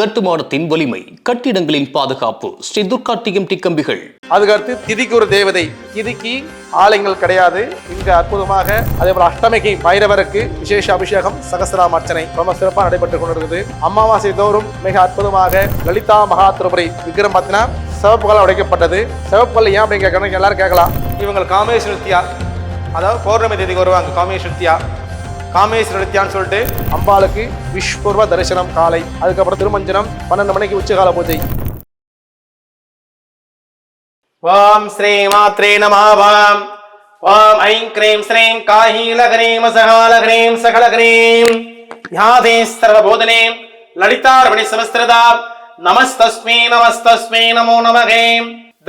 கட்டுமானத்தின் வலிமை கட்டிடங்களின் பாதுகாப்பு ஸ்ரீ துர்கா டிஎம்டி கம்பிகள். அதுக்கடுத்து திதிக்கு ஒரு தேவதை. திதிக்கு ஆலயங்கள் கிடையாது. இங்க அற்புதமாக அதே போல அஷ்டமிக்கு பைரவருக்கு விசேஷ அபிஷேகம் சகசிராம அர்ச்சனை ரொம்ப சிறப்பாக நடைபெற்று கொண்டிருக்குது. அமாவாசை தோறும் மிக அற்புதமாக லலிதா மகா திருபுரை விக்ரம் பார்த்தீங்கன்னா கலை உடைக்கப்பட்டது. சிவப்புகள் ஏன் அப்படின்னு கேட்கணும் எல்லாரும் கேட்கலாம். இவங்க காமேஸ்வர நித்யா அதாவது பௌர்ணமி தேதிக்கு வருவாங்க காமேஸ்வர நித்யா காமேஸ்வர நித்யான்னு சொல்லிட்டு அம்பாளுக்கு விஸ்வபூர்வ தரிசனம் காலை. அதுக்கப்புறம் திருமஞ்சனம் பன்னெண்டு மணிக்கு உச்சகால பூஜை. ஓம் ஸ்ரீ மாத்ரே நமவாம். ஓம் ஐம் கிரீம் ஸ்ரீம் காஹீலகரீம் சகாலகரீம் சகலகரீம் யாதே சர்வபோதனே லலிதார்மணி சமஸ்திரதா. நமஸ்தஸ்மே நமஸ்தஸ்மே நமோ நமகே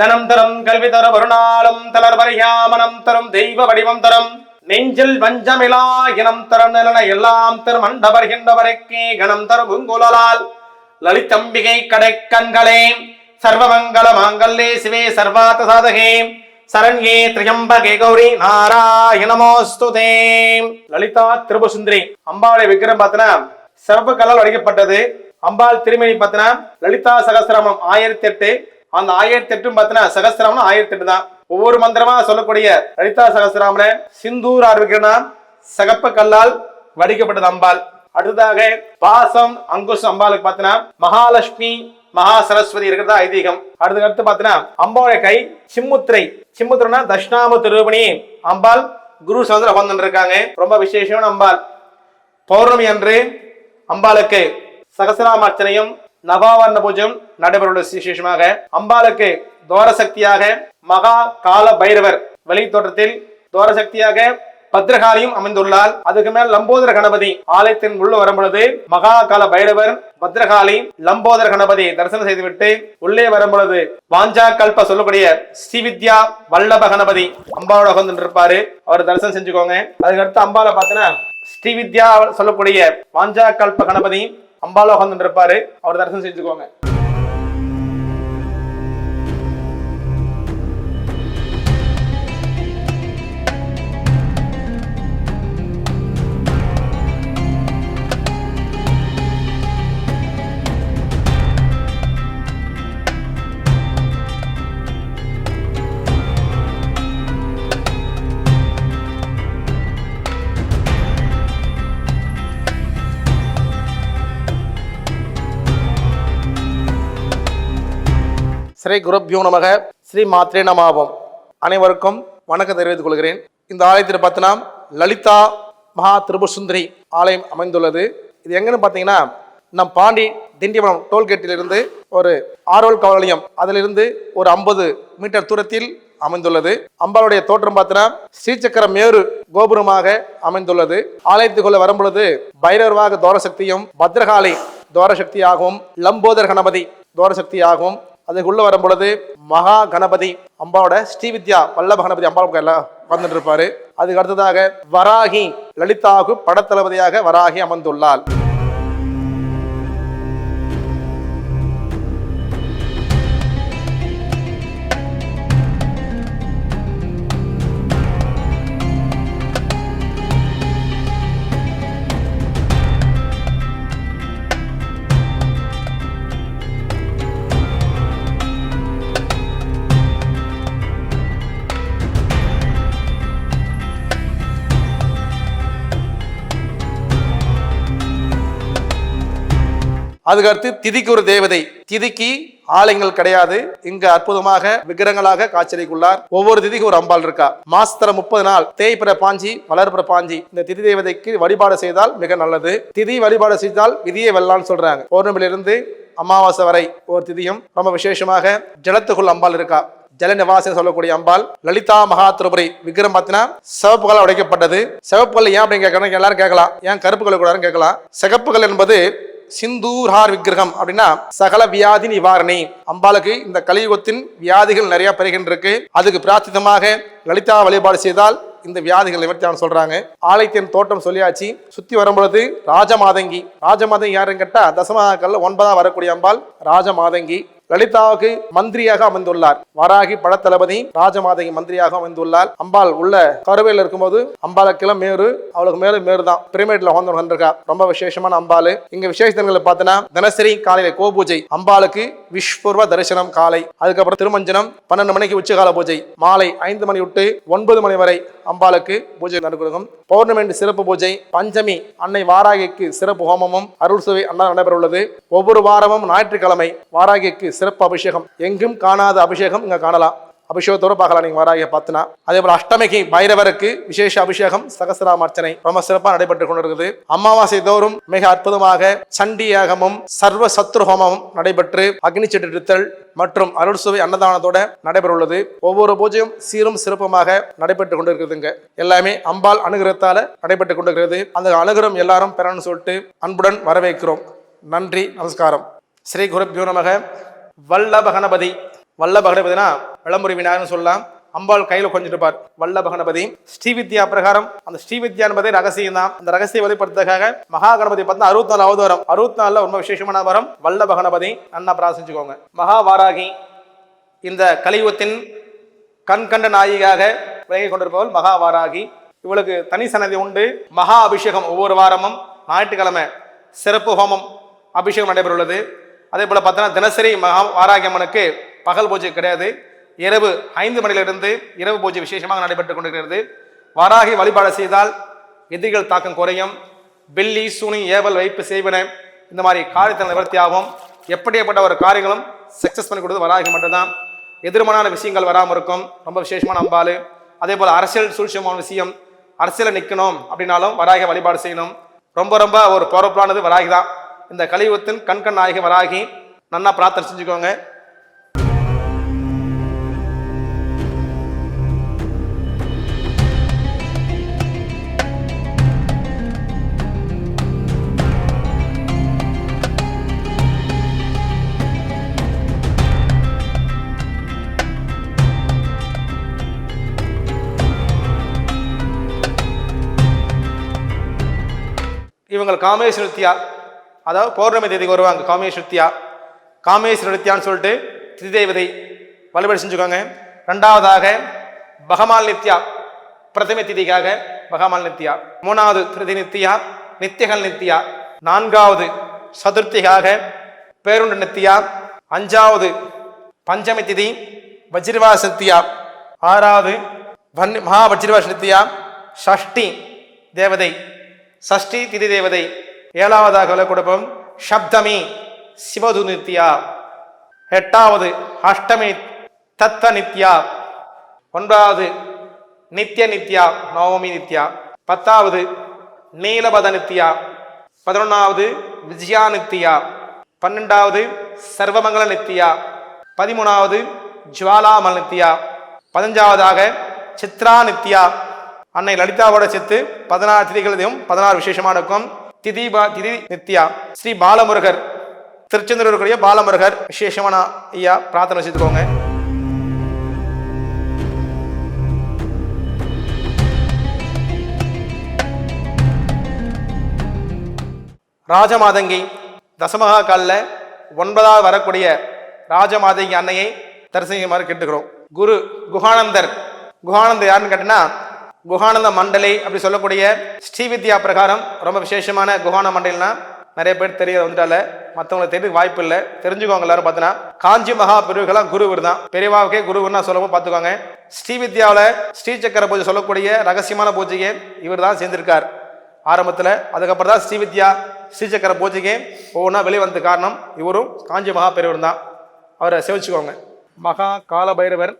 தனம் தரம் கல்வி தர வருணாலும் தளர்வரையாமனம் தரும் தெய்வ வடிவம் தரும். நெஞ்சில் வஞ்சமிலா இனம் தரும் நிலன எல்லாம் தரும் அண்டவர்கின்றவருக்கே கணம் தரும் பூங்குழலால் லலிதம்பிகை கடைக்கண்களே சர்வமங்கள மாங்கல்லே சிவே சர்வார்த்த சாதகே. சரண்யே திரியம்பகே கௌரி நாராயணமோஸ்துதே. லலிதா திருபசுந்தரி அம்பாளுடைய விக்கிரம் பார்த்தனா சிறப்பு கல்லால் அடிக்கப்பட்டது அம்பாள் திருமணி பார்த்தனா லலிதா சகசிரமம் ஆயிரத்தி எட்டு. அந்த ஆயிரத்தி எட்டும் பார்த்தனா சகசிரமம் ஆயிரத்தி எட்டு தான். ஒவ்வொரு மந்திரமா சொல்லக்கூடிய லலிதா சகசிராமன சிந்தூர் ஆரம்பிக்கிறனா சகப்ப கல்லால் வடிக்கப்பட்டது அம்பாள். அடுத்ததாக பாசம் அங்குஷ் அம்பாளுக்கு பார்த்தீங்கன்னா மகாலட்சுமி மகா சரஸ்வதி இருக்கிறதா ஐதீகம். அடுத்து அடுத்து பார்த்தீங்கன்னா அம்பாவுடைய கை சிம்முத்திரை. சிம்முத்திரனா தட்சிணாம ரூபிணி அம்பாள் குரு சந்திர பந்தன் இருக்காங்க ரொம்ப விசேஷமான அம்பாள். பௌர்ணமி அன்று அம்பாளுக்கு சகசராமர்ச்சனையும் நவாவர்ண பூஜையும் நடைபெறும் விசேஷமாக. அம்பாளுக்கு தோரசக்தியாக மகா கால பைரவர். வெளி தோற்றத்தில் தோரசக்தியாக பத்ரகாளியும் அமைந்துள்ளார் அதுக்கு மேல் லம்போதர கணபதி. ஆலயத்தின் உள்ள வரும் பொழுது மகா கால பைரவர் பத்ரகாளி லம்போதர கணபதி தரிசனம் செய்துவிட்டு உள்ளே வரும் பொழுது வாஞ்சா கல்ப சொல்லக்கூடிய ஸ்ரீவித்யா வல்லப கணபதி அம்பாவோட உட்கார்ந்து இருப்பாரு அவர் தரிசனம் செஞ்சுக்கோங்க. அதுக்கடுத்து அம்பால பாத்தீங்கன்னா ஸ்ரீவித்யா சொல்லக்கூடிய வாஞ்சா கல்ப கணபதி அம்பால உட்கார்ந்து இருப்பாரு அவர் தரிசனம் செஞ்சுக்கோங்க. ஸ்ரீ குருப்யூ நமக. ஸ்ரீ மாத்ரே நமாவம் அனைவருக்கும் வணக்கம் தெரிவித்துக் கொள்கிறேன். இந்த ஆலயத்தில் பார்த்தீங்கன்னா லலிதா மகா திருபுசுந்தரி ஆலயம் அமைந்துள்ளது. இது எங்கன்னு பார்த்தீங்கன்னா நம் பாண்டி திண்டிவனம் டோல்கேட்டிலிருந்து ஒரு ஆரோல் கவலையம் அதிலிருந்து ஒரு ஐம்பது மீட்டர் தூரத்தில் அமைந்துள்ளது. அம்பாளுடைய தோற்றம் பார்த்தீங்கன்னா ஸ்ரீசக்கர மேரு கோபுரமாக அமைந்துள்ளது. ஆலயத்துக்குள்ள வரும்பொழுது பைரவராக தோரசக்தியும் பத்ரகாளி தோரசக்தியாகவும் லம்போதர் கணபதி தோரசக்தியாகவும் அதுக்குள்ள வரும் பொழுது மகா கணபதி அம்பாவோட ஸ்ரீவித்யா வல்லப கணபதி அம்பா எல்லாம் வந்துட்டு இருப்பாரு அதுக்கு அடுத்ததாக வராகி லலிதாகு படத்தளபதியாக வராகி அமர்ந்துள்ளாள். அதுக்கடுத்து திதிக்கு ஒரு தேவதை. திதிக்கு ஆலயங்கள் கிடையாது. இங்க அற்புதமாக விக்கிரகங்களாக காட்சியளிக்குள்ளார். ஒவ்வொரு திதிக்கு ஒரு அம்பாள் இருக்கா. மாசத்துல முப்பது நாள் தேய்பிற பாஞ்சி வளர்பிற பாஞ்சி. இந்த திதி தேவதைக்கு வழிபாடு செய்தால் மிக நல்லது. திதி வழிபாடு செய்தால் விதியை வெல்லான்னு சொல்றாங்க. பௌர்ணமியிலிருந்து அமாவாசை வரை ஒரு திதியும் ரொம்ப விசேஷமாக ஜலத்துக்குள் அம்பாள் இருக்கா. ஜல நிவாசம் சொல்லக்கூடிய அம்பாள் லலிதா மகா திருபுரி விக்ரம் பார்த்தீங்கன்னா சிவப்புகள் உடைக்கப்பட்டது. சிவப்புகள் ஏன் அப்படின்னு கேட்கணும் எல்லாரும் கேட்கலாம். ஏன் கருப்புகள் கூடாதுன்னு கேட்கலாம். சிகப்புகள் என்பது சிந்தூர்ஹார் விக்கிரகம் அப்படின்னா சகல வியாதி நிவாரணி. அம்பாளுக்கு இந்த கலியுகத்தின் வியாதிகள் நிறைய பெறுகின்றிருக்கு. அதுக்கு பிரார்த்திதமாக லலிதா வழிபாடு செய்தால் இந்த வியாதிகள் நிவர்த்தியான சொல்றாங்க. ஆலயத்தின் தோட்டம் சொல்லியாச்சு. சுத்தி வரும்பொழுது ராஜமாதங்கி. ராஜமாதங்கி யாருன்னு கேட்டா தசமாக்கல்ல ஒன்பதாம் வரக்கூடிய அம்பாள் ராஜமாதங்கி. லலிதாவுக்கு மந்திரியாக அமைந்துள்ளார். வாராகி படத்தளபதி ராஜமாதகி மந்திரியாக அமைந்துள்ளார். அம்பாள் உள்ள கருவையில் இருக்கும்போது அம்பாளுக்கெல்லாம் மேரு அவளுக்கு மேல மேரு தான் பிரமிட்ல உட்காந்து இருக்கா ரொம்ப விசேஷமான அம்பாள். இங்க விசேஷங்களை பார்த்தீங்கன்னா தினசரி காலையில கோபூஜை. அம்பாளுக்கு விஸ்வர்வ தரிசனம் காலை. அதுக்கப்புறம் திருமஞ்சனம் பன்னெண்டு மணிக்கு உச்சகால பூஜை. மாலை ஐந்து மணி விட்டு ஒன்பது மணி வரை அம்பாளுக்கு பூஜை நடக்கும் பௌர்ணமி சிறப்பு பூஜை பஞ்சமி அன்னை வாராகிக்கு சிறப்பு ஹோமமும் அருள் சுவை அண்ணா நடைபெற உள்ளது ஒவ்வொரு வாரமும் ஞாயிற்றுக்கிழமை வாராகிக்கு சிறப்பு அபிஷேகம். எங்கும் காணாத அபிஷேகம் இங்கே காணலாம். அபிஷேகத்தோட பார்க்கலாம். நீங்கள் வாராகிய பார்த்தினா அதே போல் அஷ்டமிக்கு பைரவருக்கு விசேஷ அபிஷேகம் சகசராமர்ச்சனை ரொம்ப சிறப்பாக நடைபெற்று கொண்டிருக்குது. அமாவாசை தோறும் மிக அற்புதமாக சண்டி யாகமும் சர்வ சத்ரு ஹோமமும் நடைபெற்று அக்னி செட்டிருத்தல் மற்றும் அருள் சுவை அன்னதானத்தோட நடைபெறவுள்ளது. ஒவ்வொரு பூஜையும் சீரும் சிறப்புமாக நடைபெற்று கொண்டிருக்குதுங்க எல்லாமே அம்பாள் அனுகிரகத்தால நடைபெற்று கொண்டிருக்கிறது. அந்த அனுகிரகம் எல்லாரும் பெறணும்னு சொல்லிட்டு அன்புடன் வரவேற்கிறோம். நன்றி நமஸ்காரம். ஸ்ரீ குருப்பியோ நமக. வல்லபகணபதி வல்லபகணபதினா விளம்புரி விநாயகர்னு சொல்லலாம். அம்பாள் கையில் கொஞ்சிருப்பார் வல்லபகணபதி வல்லப கணபதி. ஸ்ரீவித்யா பிரகாரம். அந்த ஸ்ரீவித்யா என்பதே ரகசியம் தான். அந்த ரகசிய வெளிப்படுத்துறதுக்காக மகா கணபதி பார்த்தா அறுபத்தி நாலு அவதாரம் அறுபத்தி நாலுல ரொம்ப விசேஷமான வரம் வல்லப கணபதி. நன்னா பிரார்த்திச்சுக்கோங்க. மகா வாராகி இந்த கலியுகத்தின் கண்கண்ட நாயிகாக விளங்கி கொண்டிருப்பவள் மகா வாராகி இவளுக்கு தனி சன்னதி உண்டு. மகா அபிஷேகம் ஒவ்வொரு வாரமும் ஞாயிற்றுக்கிழமை சிறப்பு ஹோமம் அபிஷேகம் நடைபெறுள்ளது அதே போல் பார்த்தோன்னா தினசரி மகா வாராகியம்மனுக்கு பகல் பூஜை கிடையாது. இரவு ஐந்து மணியிலிருந்து இரவு பூஜை விசேஷமாக நடைபெற்றுக் கொண்டிருக்கிறது. வாராகி வழிபாடு செய்தால் எதிரிகள் தாக்கம் குறையும். பில்லி சூனி ஏவல் வைப்பு செய்வன இந்த மாதிரி காரியத்தை நிவர்த்தி ஆகும். எப்படிப்பட்ட ஒரு காரியங்களும் சக்ஸஸ் பண்ணி கொடுத்து வராகி மட்டும்தான். எதிர்மனான விஷயங்கள் வராமல் இருக்கும். ரொம்ப விசேஷமான அம்பாள். அதே போல் அரசியல் சூழ்ச்சியமான விஷயம். அரசியலில் நிற்கணும் அப்படின்னாலும் வராகி வழிபாடு செய்யணும். ரொம்ப ரொம்ப ஒரு பொறுப்பானது வராகி தான் இந்த கலியுகத்தின் கண்கண் நாயகி வராகி நன்னா பிரார்த்தனை செஞ்சுக்கோங்க. இவங்க காமேஸ்வரத்தியார் அதாவது பௌர்ணமி தேதிக்கு வருவாங்க. காமேஷ் காமேஸ்வரத்தியான்னு காமேஷ் நிருத்தியான்னு சொல்லிட்டு திரிதேவதை வழிபாடு செஞ்சுக்கோங்க. ரெண்டாவதாக பகமால் நித்யா. பிரதம திதிக்காக பகமால் நித்யா. மூணாவது திருதி நித்யா நித்தியகல் நித்யா. நான்காவது சதுர்த்திகாக பேருண்ட நித்யா. அஞ்சாவது பஞ்சமி திதி வஜ்ரவாச ஆறாவது வன் மகா வஜ்ரவாச ஷஷ்டி தேவதை. ஷஷ்டி திதி தேவதை. ஏழாவதாக விலை கொடுப்போம். சப்தமி சிவது நித்யா எட்டாவது அஷ்டமி தத்த நித்யா ஒன்பதாவது நித்ய நித்யா நவமி நித்யா. பத்தாவது நீலபத நித்யா பதினொன்றாவது விஜயா நித்யா பன்னெண்டாவது சர்வமங்கல நித்யா பதிமூணாவது ஜுவாலாமல் நித்யா பதினஞ்சாவதாக சித்ரா நித்யா அன்னை லலிதாவோட சித்து பதினாறு திதிகளையும் பதினாறு விசேஷமா இருக்கும் திதி பா திதி நித்யா ஸ்ரீ பாலமுருகர் திருச்செந்தூருக்குரிய இருக்கக்கூடிய பாலமுருகர் விசேஷமான ஐயா பிரார்த்தனை வச்சுக்கோங்க. ராஜமாதங்கி தசமகா காலில் ஒன்பதாவது வரக்கூடிய ராஜமாதங்கி அன்னையை தரிசனிக்குமாறு கேட்டுக்கிறோம். குரு குகானந்தர் குகானந்தர் யாருன்னு கேட்டினா குகானந்த மண்டலை அப்படி சொல்லக்கூடிய ஸ்ரீவித்யா பிரகாரம் ரொம்ப விசேஷமான குகான மண்டலினா நிறைய பேர் தெரிய வந்துட்டால. மற்றவங்களுக்கு தெரிய வாய்ப்பு இல்லை தெரிஞ்சுக்கோங்க எல்லாரும் பார்த்தீங்கன்னா காஞ்சி மகா பிரிவுகளாம் குருவர் தான். பெரியவாவுக்கே குருவர்னா சொல்லவும் பார்த்துக்கோங்க ஸ்ரீவித்யாவில் ஸ்ரீசக்கர பூஜை சொல்லக்கூடிய ரகசியமான பூஜையை இவர் தான் செஞ்சிருக்கார் ஆரம்பத்தில் அதுக்கப்புறம் தான் ஸ்ரீவித்யா ஸ்ரீசக்கர பூஜைக்கு ஒவ்வொன்றா வெளியே வந்த காரணம் இவரும் காஞ்சி மகா பெரியவர் தான். அவரை சேவிச்சுக்கோங்க. மகா கால பைரவர்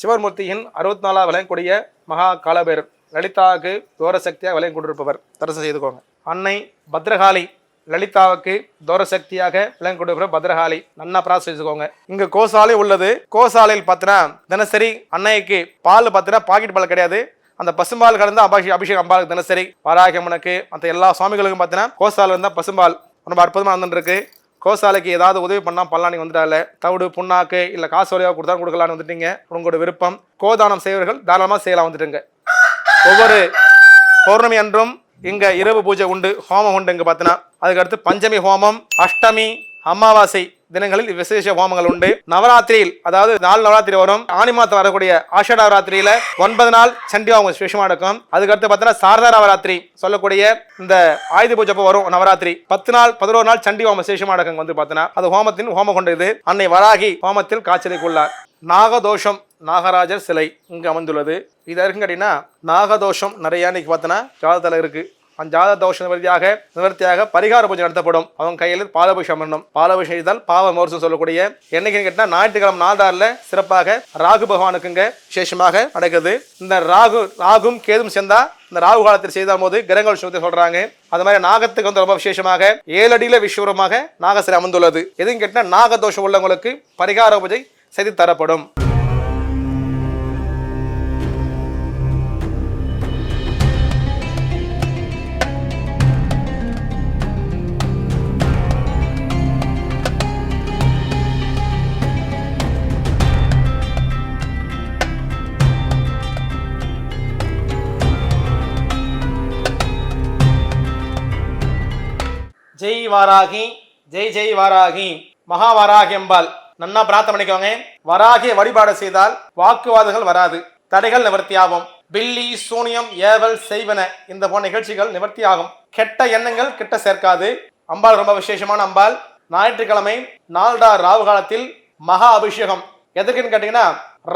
சிவமூர்த்தியின் அறுபத்தி நாலாவது விளையக்கூடிய மகா காலபைரவர் லலிதாவுக்கு தோரசக்தியாக விளையம் கொண்டிருப்பவர். தரிசனம் செய்துக்கோங்க. அன்னை பத்ரகாளி லலிதாவுக்கு தோரசக்தியாக விளங்கி கொண்டிருப்பவர் பத்ரகாளி. நன்னா பிரார்த்திச்சுக்கோங்க இங்க கோசாலை உள்ளது. கோசாலையில் பார்த்தீங்கன்னா தினசரி அன்னைக்கு பால் பார்த்தீங்கன்னா பாக்கெட் பால் கிடையாது. அந்த பசும்பால் கலந்து அபாஷி அபிஷேகம் அம்பாளுக்கு தினசரி வராகமனுக்கு மற்ற எல்லா சுவாமிகளுக்கும் பார்த்தீங்கன்னா கோசாலில் இருந்தால் பசும்பால். ரொம்ப அற்புதமாக இருந்துட்டு கோசாலைக்கு ஏதாவது உதவி பண்ணால் பல்லாணி வந்துட்டால தவிடு புண்ணாக்கு இல்லை காசு வழியாக கொடுத்தா கொடுக்கலான்னு வந்துட்டீங்க. உங்களோட விருப்பம். கோதானம் செய்வர்கள் தாராளமாக செய்யலாம் வந்துட்டுங்க. ஒவ்வொரு பௌர்ணமி அன்றும் இங்கே இரவு பூஜை உண்டு ஹோமம் உண்டு இங்கே பார்த்தீங்கன்னா அதுக்கடுத்து பஞ்சமி ஹோமம் அஷ்டமி அமாவாசை தினங்களில் விசேஷ ஹோமங்கள் உண்டு. நவராத்திரியில் அதாவது நாலு நவராத்திரி வரும் ஆனி மாதம் வரக்கூடிய ஆஷா நவராத்திரியில ஒன்பது நாள் சண்டி ஹோமம் விசேஷமா இருக்கும் அதுக்கடுத்து பார்த்தீங்கன்னா சாரதா நவராத்திரி சொல்லக்கூடிய இந்த ஆயுத பூஜை வரும் நவராத்திரி. பத்து நாள் பதினோரு நாள் சண்டி ஹோமம் விசேஷமா நடக்கும் வந்து பார்த்தீங்கன்னா அது ஹோமத்தின் ஹோமம் கொண்டது அன்னை வராகி ஹோமத்தில் காய்ச்சலுக்குள்ளார் நாகதோஷம் நாகராஜர் சிலை இங்கு அமைந்துள்ளது. இது இருக்குன்னு கேட்டீங்கன்னா நாகதோஷம் நிறையா இன்னைக்கு பார்த்தோன்னா காலத்தில் இருக்குது அந்த ஜாத தோஷ நிவர்த்தியாக நிவர்த்தியாக பரிகார பூஜை நடத்தப்படும். அவங்க கையில் பாலபிஷம் பண்ணணும். பாலபிஷம் செய்தால் பாவ மோர்சம் சொல்லக்கூடிய என்னைக்குன்னு கேட்டால் ஞாயிற்றுக்கிழமை நாதாரில் சிறப்பாக ராகு பகவானுக்குங்க விசேஷமாக நடக்குது. இந்த ராகு ராகும் கேதும் சேர்ந்தா இந்த ராகு காலத்தில் செய்த போது கிரகங்கள் சுத்தி சொல்றாங்க. அது மாதிரி நாகத்துக்கு வந்து ரொம்ப விசேஷமாக ஏழடியில விஸ்வரமாக நாகசிலை அமைந்துள்ளது. எதுன்னு கேட்டால் நாகதோஷம் உள்ளவங்களுக்கு பரிகார பூஜை செய்து தரப்படும். ஜெய் வாராகி ஜெய் ஜெய் வாராகி மகாவாராகி அம்பாள் நன்னா பிரார்த்தனை பண்ணிக்கோங்க. வராகிய வழிபாடு செய்தால் வாக்குவாதங்கள் வராது. தடைகள் நிவர்த்தியாகும். பில்லி சூனியம் ஏவல் செய்வன இந்த போன்ற நிகழ்ச்சிகள் நிவர்த்தியாகும். கெட்ட எண்ணங்கள் கிட்ட சேர்க்காது. அம்பாள் ரொம்ப விசேஷமான அம்பாள். ஞாயிற்றுக்கிழமை நால்டா ராவு காலத்தில் மகா அபிஷேகம். எதுக்குன்னு கேட்டீங்கன்னா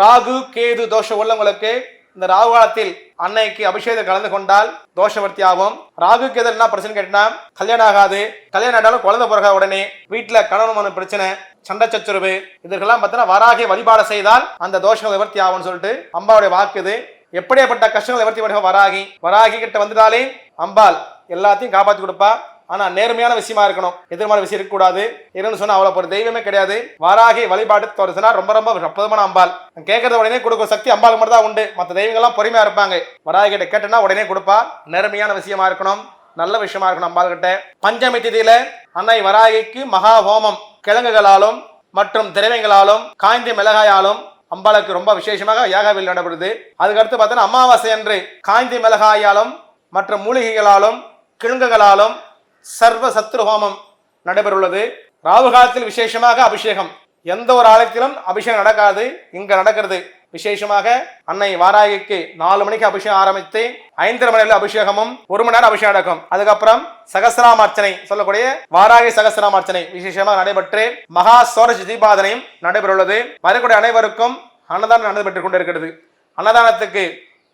ராகு கேது தோஷம் உள்ளவங்களுக்கு இந்த ராகு காலத்தில் அன்னைக்கு அபிஷேகத்தில் கலந்து கொண்டால் தோஷவர்த்தி ஆகும் ராகுக்கு எதில் என்ன பிரச்சனை கேட்டா கல்யாணம் ஆகாது. கல்யாணம் ஆனாலும் குழந்தை பிறகு உடனே வீட்டில் கணவன் மன பிரச்சனை சண்டை சச்சுரவு இதற்கெல்லாம் பார்த்தீங்கன்னா வராகி வழிபாடு செய்தால் அந்த தோஷங்கள் நிவர்த்தி ஆகும்னு சொல்லிட்டு அம்பாவுடைய வாக்குது எப்படியாப்பட்ட கஷ்டங்கள் நிவர்த்தி பண்ணுங்க வராகி. வராகி கிட்ட வந்துட்டாலே அம்பாள் எல்லாத்தையும் காப்பாற்றி கொடுப்பா. ஆனா நேர்மையான விஷயமா இருக்கணும். எதிர்மான விஷயம் இருக்கக்கூடாது. இருன்னு சொன்னா அவ்வளவு ஒரு தெய்வமே கிடையாது. வாராகி வழிபாடு தொடர்ச்சினா ரொம்ப ரொம்ப அற்புதமான அம்பாள். கேட்கறத உடனே கொடுக்க சக்தி அம்பாளுக்கு மட்டும் தான் உண்டு. மற்ற தெய்வங்கள்லாம் பொறுமையா இருப்பாங்க. வராகி கிட்ட கேட்டனா உடனே கொடுப்பா. நேர்மையான விஷயமா இருக்கணும். நல்ல விஷயமா இருக்கணும் அம்பாள் கிட்ட. பஞ்சமி திதியில அன்னை வராகிக்கு மகா ஹோமம். கிழங்குகளாலும் மற்றும் திரவியங்களாலும் காய்ந்த மிளகாயாலும் அம்பாளுக்கு ரொம்ப விசேஷமாக யாகவில் நடைபெறுது. அதுக்கடுத்து பார்த்தோன்னா அமாவாசை அன்று காய்ந்த மிளகாயாலும் மற்றும் மூலிகைகளாலும் கிழங்குகளாலும் சர்வ சத்ரு ஹோமம் நடைபெறுள்ளது. ராவு காலத்தில் விசேஷமாக அபிஷேகம். எந்த ஒரு ஆலயத்திலும் அபிஷேகம் நடக்காது இங்க நடக்கிறது. விசேஷமாக அன்னை வாராகிக்கு நாலு மணிக்கு அபிஷேகம் ஆரம்பித்து ஐந்தரை மணி அபிஷேகமும் ஒரு மணி நேரம் அபிஷேகம் நடக்கும். அதுக்கப்புறம் சகசிராம அர்ச்சனை சொல்லக்கூடிய வாராகி சகசிராம அர்ச்சனை விசேஷமாக நடைபெற்று மகா சோரஜ் தீபாதனையும் நடைபெறவுள்ளது வரக்கூடிய அனைவருக்கும் அன்னதானம் நடைபெற்றுக் கொண்டிருக்கிறது. அன்னதானத்துக்கு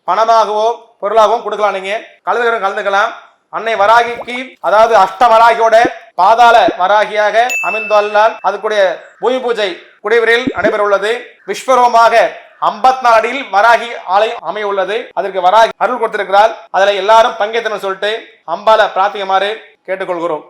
பணமாகவோ பொருளாகவும் கொடுக்கலாம் நீங்க. கலந்துக்கிறோம் கலந்துக்கலாம். அன்னை வராகிக்கு அதாவது அஷ்ட வராகியோட பாதாள வராகியாக அமைந்துள்ளால் அதுக்குடைய பூமி பூஜை குடிவரில் நடைபெறவுள்ளது. விஸ்வரூபமாக ஐம்பத்தி நாலு அடியில் வராகி ஆலயம் அமைய உள்ளது அதற்கு வராகி அருள் கொடுத்திருக்கிறார். அதில் எல்லாரும் பங்கேற்றணும் சொல்லிட்டு அம்பால பிரார்த்திக்குமாறு கேட்டுக்கொள்கிறோம்.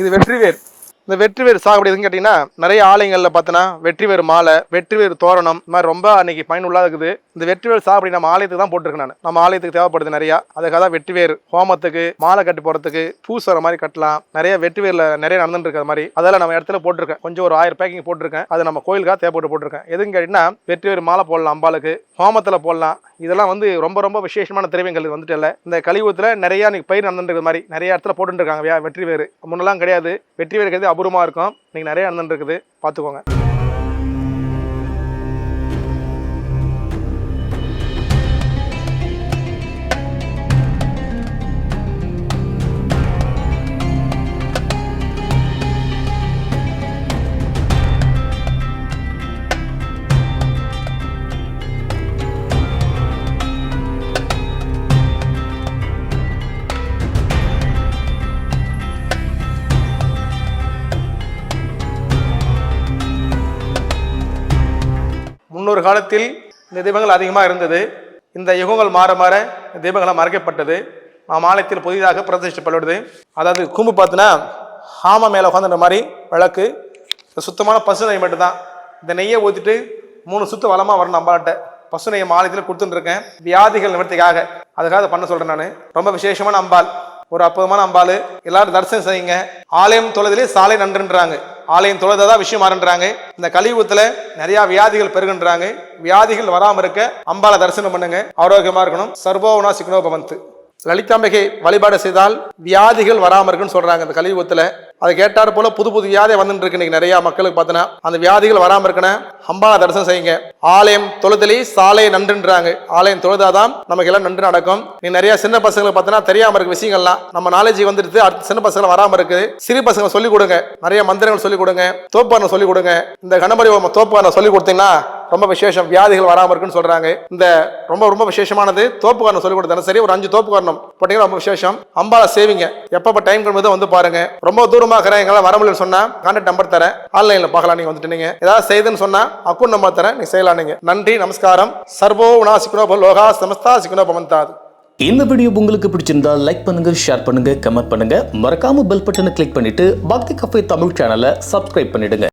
இது வெற்றிவேர் இந்த வெற்றிவேர் சாகுபடி எதுன்னு கேட்டிங்கன்னா நிறைய ஆலயங்களில் பார்த்தோன்னா வெற்றிவேர் மாலை வெற்றிவேர் தோரணம் இந்த மாதிரி ரொம்ப அன்னைக்கு பயனுள்ளதாக இருக்குது. இந்த வெற்றிவேர் சாகுபடி நம்ம ஆலயத்துக்கு தான் போட்டிருக்கேன் நான். நம்ம ஆலயத்துக்கு தேவைப்படுது நிறையா. அதுக்காக தான் வெற்றிவேர் ஹோமத்துக்கு மாலை கட்டி போகிறதுக்கு பூசற மாதிரி கட்டலாம். நிறைய வெற்றிவேரில் நிறைய நடந்துட்டு இருக்கிற மாதிரி அதெல்லாம் நம்ம இடத்துல போட்டிருக்கேன். கொஞ்சம் ஒரு ஆயிரம் பேக்கிங் போட்டிருக்கேன். அது நம்ம கோயிலுக்காக தேவைப்பட்டு போட்டிருக்கேன். எதுன்னு கேட்டிங்கன்னா வெற்றிவேர் மாலை போடலாம் அம்பாளுக்கு. ஹோமத்தில் போடலாம். இதெல்லாம் வந்து ரொம்ப ரொம்ப விசேஷமான திரவியங்கள் வந்துட்டு இல்லை. இந்த கழிவுத்தில் நிறைய இன்னைக்கு பயிர் நடந்துட்டு மாதிரி நிறைய இடத்துல போட்டுருக்காங்க இருக்காங்க. வெற்றி வேறு. முன்னெல்லாம் கிடையாது. வெற்றி வேறு கிடையாது. அபூர்வமாக இருக்கும். இன்றைக்கி நிறைய நடந்துட்டு இருக்குது. பார்த்துக்கோங்க. முன்னொரு காலத்தில் இந்த தீபங்கள் அதிகமாக இருந்தது. இந்த யுகங்கள் மாற மாற இந்த மறைக்கப்பட்டது. நாம் ஆலயத்தில் புதிதாக பிரதிஷ்டப்படுவது அதாவது கூம்பு பார்த்தோன்னா ஹாம மேலே உட்காந்துன்ற மாதிரி விளக்கு. சுத்தமான பசு நெய் மட்டும்தான். இந்த நெய்யை ஊற்றிட்டு மூணு சுத்து வளமாக வரணும் அம்பாட்ட பசு நெய்யை ஆலயத்தில் கொடுத்துட்டுருக்கேன் வியாதிகள் நிவர்த்திக்காக. அதுக்காக அதை பண்ண சொல்கிறேன் நான். ரொம்ப விசேஷமான அம்பாள். ஒரு அற்புதமான அம்பாள். எல்லாரும் தரிசனம் செய்யுங்க. ஆலயம் தொழுதிலே சாலை நன்றுன்றாங்க. ஆலயம் தொழுததான் விஷயம் மாறுன்றாங்க. இந்த கலியுகத்துல நிறைய வியாதிகள் பெருகுன்றாங்க. வியாதிகள் வராம இருக்க அம்பாளை தரிசனம் பண்ணுங்க. ஆரோக்கியமா இருக்கணும். சர்வோவனா சிக்னோபவந்து லலிதாம்பிகை வழிபாடு செய்தால் வியாதிகள் வராம இருக்குன்னு சொல்றாங்க இந்த கலியுகத்துல. அதை கேட்டார் போல புது புது வியாதி வந்துட்டு இருக்கு இன்னைக்கு நிறைய மக்களுக்கு பார்த்தோன்னா அந்த வியாதிகள் வராம இருக்கணும் அம்பா தரிசனம் செய்யுங்க. ஆலயம் தொழுதலி சாலை நன்றுன்றாங்க. ஆலயம் தொழுதாதான் நமக்கு எல்லாம் நன்று நடக்கும். நீ நிறைய சின்ன பசங்களுக்கு பார்த்தோன்னா தெரியாம இருக்க விஷயங்கள்லாம் நம்ம நாலேஜ் வந்துடுது அடுத்த சின்ன பசங்க வராம இருக்குது சிறு பசங்க சொல்லிக் கொடுங்க. நிறைய மந்திரங்கள் சொல்லிக் கொடுங்க. தோப்பான சொல்லிக் கொடுங்க. இந்த கணபதி தோப்பான சொல்லிக் கொடுத்தீங்கன்னா ரொம்ப விசேஷம். வியாதிகள் வராமல் இருக்குன்னு சொல்கிறாங்க இந்த ரொம்ப ரொம்ப விசேஷமானது தோப்புக்காரணம் சொல்லி கொடுத்தேன். சரி ஒரு அஞ்சு தோப்புக்காரணம் போட்டீங்கன்னா ரொம்ப விசேஷம். அம்பால சேவிங்க. எப்போ டைம் கிடைக்கும் வந்து பாருங்க. ரொம்ப தூரமாக இருக்கிறேன் எங்களால் வர முடியலன்னு சொன்னால் கான்டாக்ட் நம்பர் தரேன். ஆன்லைனில் பார்க்கலாம். நீங்கள் வந்துட்டு நீங்கள் ஏதாவது செய்துன்னு சொன்னால் அக்கௌண்ட் நம்பர் தரேன். நீங்கள் செய்யலாம் நீங்கள் நன்றி நமஸ்காரம். சர்வோ உணா சிக்குனோ லோகா சமஸ்தா சிக்குனோ பமந்தாது இந்த வீடியோ உங்களுக்கு பிடிச்சிருந்தா லைக் பண்ணுங்க ஷேர் பண்ணுங்க கமெண்ட் பண்ணுங்க. மறக்காம பெல் பட்டனை கிளிக் பண்ணிட்டு பக்தி கஃபே தமிழ் சேனலை சப்ஸ்கிரைப் பண்ணிடுங்க.